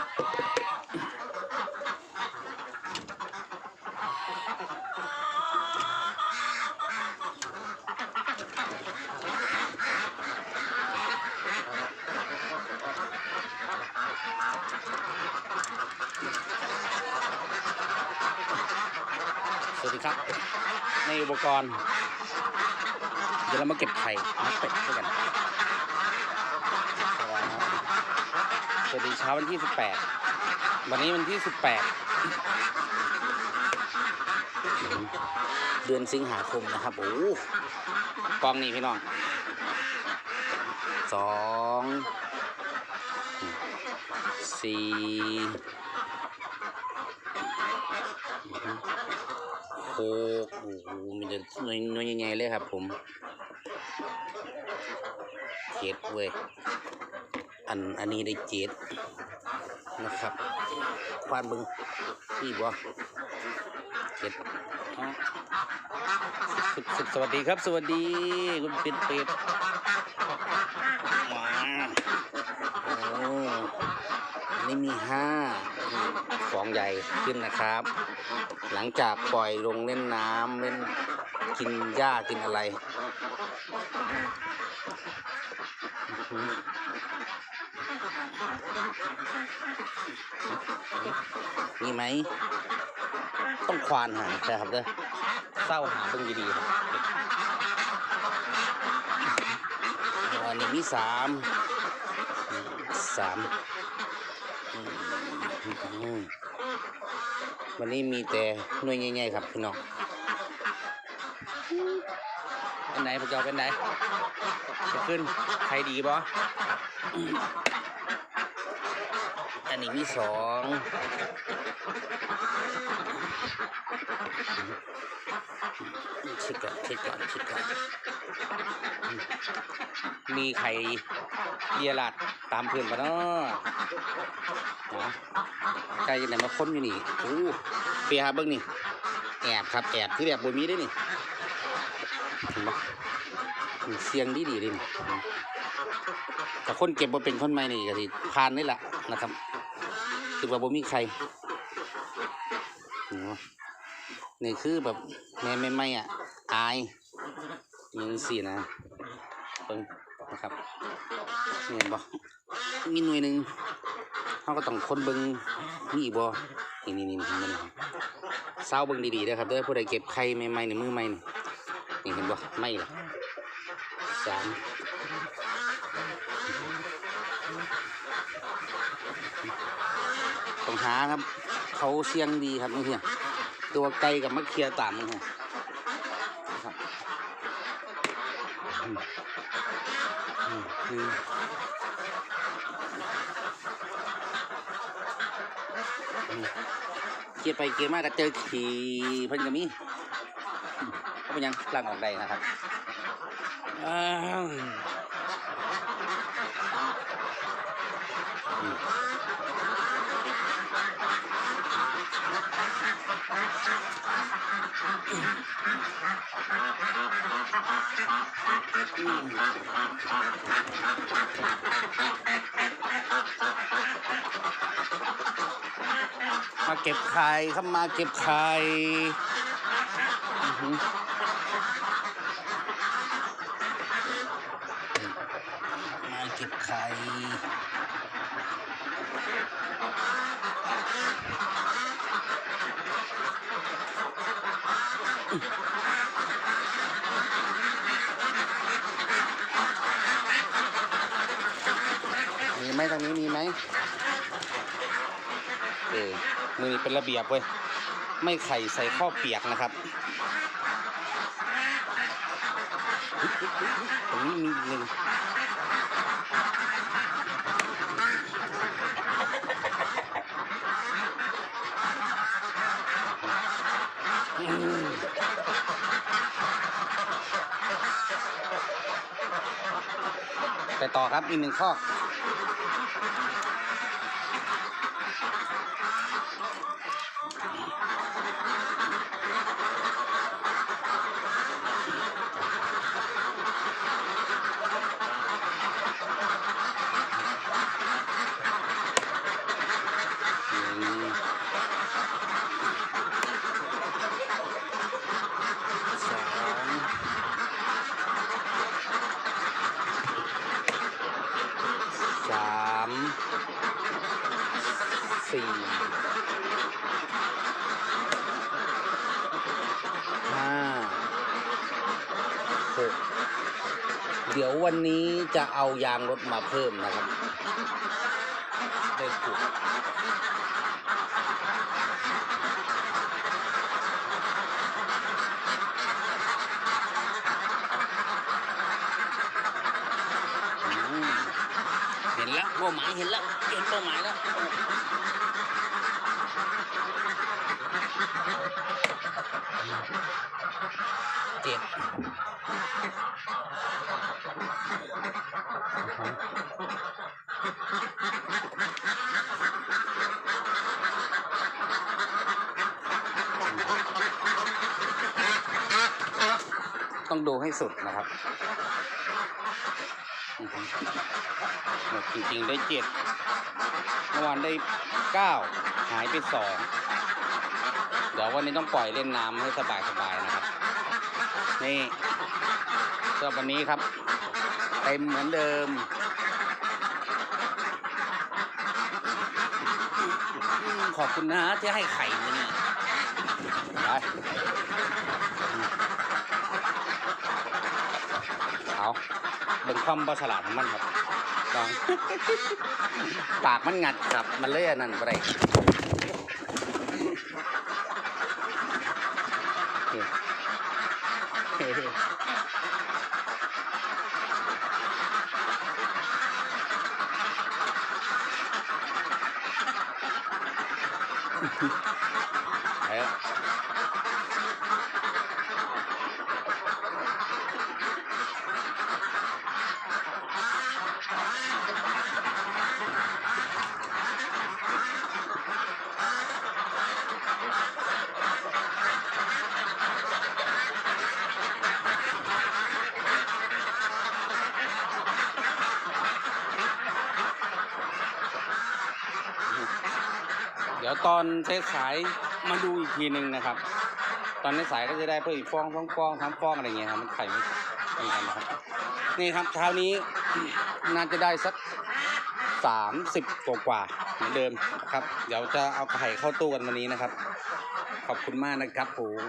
สวัสดีครับ ในอุปกรณ์ เดี๋ยวเรามาเก็บไข่นักเป็ดด้วยกัน สวัสดีเช้าวันที่ 18 วันนี้วันที่ 18 เดือนสิงหาคมนะครับ โอ้โหกองนี่พี่น้องสองสี่หกโอ้โหมีแต่หน่วยหน่วยๆเลยครับผมเจ็ดเว้ย อันอันนี้ได้เจ็ดนะครับควานเบึงพี่บ่เจ็ดอ๋อสสสวัสดีครับ สวัสดีคุณเป็ดเป็ดว้าวโอ้อันนี่มีห้าฟองใหญ่ขึ้นนะครับ หลังจากปล่อยลงเล่นน้ำเล่นกินหญ้ากินอะไรอื้อหือ มีไหม ต้องควานหาใช่ครับเด้อเศร้าหาเบิ่งดีๆครับอันนี้มีสามสามอืมวันนี้มีแต่หน่วยใหญ่ๆครับพี่น้องอันไหนพวกเจ้าเป็นไหนจะขึ้นใครดีบ่อั อันนี้มีสองช็คก่อนช็คก่อนช็คก่อนมีใครเรียรัดตามเพื่อนปะเนาะใครไหนมาค้นอยู่นี่โอ้เปียครับเบิ้งนี่ แอบครับแอบที่แบบบนมีได้นี่เห็นปะเสียงดีดีเลยนี่แต่คนเก็บมาเป็นคนใหม่นี่ก็สิพานนี่แหละนะครับ คือว่าบ่มีใครนี่คือแบบแม่ไม่ไม่อะ อายยังสี่นะเบิ่งนะครับนี่เห็นบ่มีหน่วยหนึ่งเขาก็ต้องคนเบิ่งนี่บ่นี่นี่นี่นี่มันเศร้าเบิ่งดีๆนะครับเด้อผู้ใดเก็บไข่ใหม่ในมือใหม่นี่นี่เห็นบ่ไม่ล่ะสาม ต้องหาครับ เขาเสียงดีครับนี่เพียงตัวไกลกับมะเขียตามนี่ฮะนะครับอือเกียไปเกียมาก็เจอขี่เพิ่นก็มีอืมก็เป็นยังล่างออกได้นะครับอ้าวอืม มาเก็บไข่ครับมาเก็บไข่มาเก็บไข่ มีไหมทางนี้มีไหมเออมือเป็นระเบียบเว้ยไม่ไข่ใส่ข้าวเปียกนะครับตรงนี้มีหนึ่งไปต่อครับอีกหนึ่งข้อ Thank you. สี่ห้าหกเดี๋ยววันนี้จะเอายางรถมาเพิ่มนะครับได้ถูกเห็นแล้วเป้าหมายเห็นแล้วเห็นเป้าหมายแล้ว เจ็ดต้องดูให้สุดนะครับหมดจริงๆได้เจ็ดเมื่อวานได้เก้าหายไปสองเดี๋ยววันนี้ต้องปล่อยเล่นน้ำให้สบายๆนะครับ นี่สำหรับวันนี้ครับ เต็มเหมือนเดิม ขอบคุณนะที่ให้ไข่มานี่ไปเอาเบิ่งความบฉลาดของมันครับลองปากมันงัดครับ มันเลยอันนั่นไป ไดี๋ยวตอนสายมาดูอีกทีหนึ่งนะครับ ตอนในสายก็จะได้เพิ่มอีกฟองสองฟองสามฟองอะไรเงี้ยครับมันไข่ไม่ไม่กันนะครับนี่ครับเช้านี้น่าจะได้สักสามสิบกว่าๆเหมือนเดิมครับ เดี๋ยวจะเอาไข่เข้าตู้กันวันนี้นะครับ ขอบคุณมากนะครับผม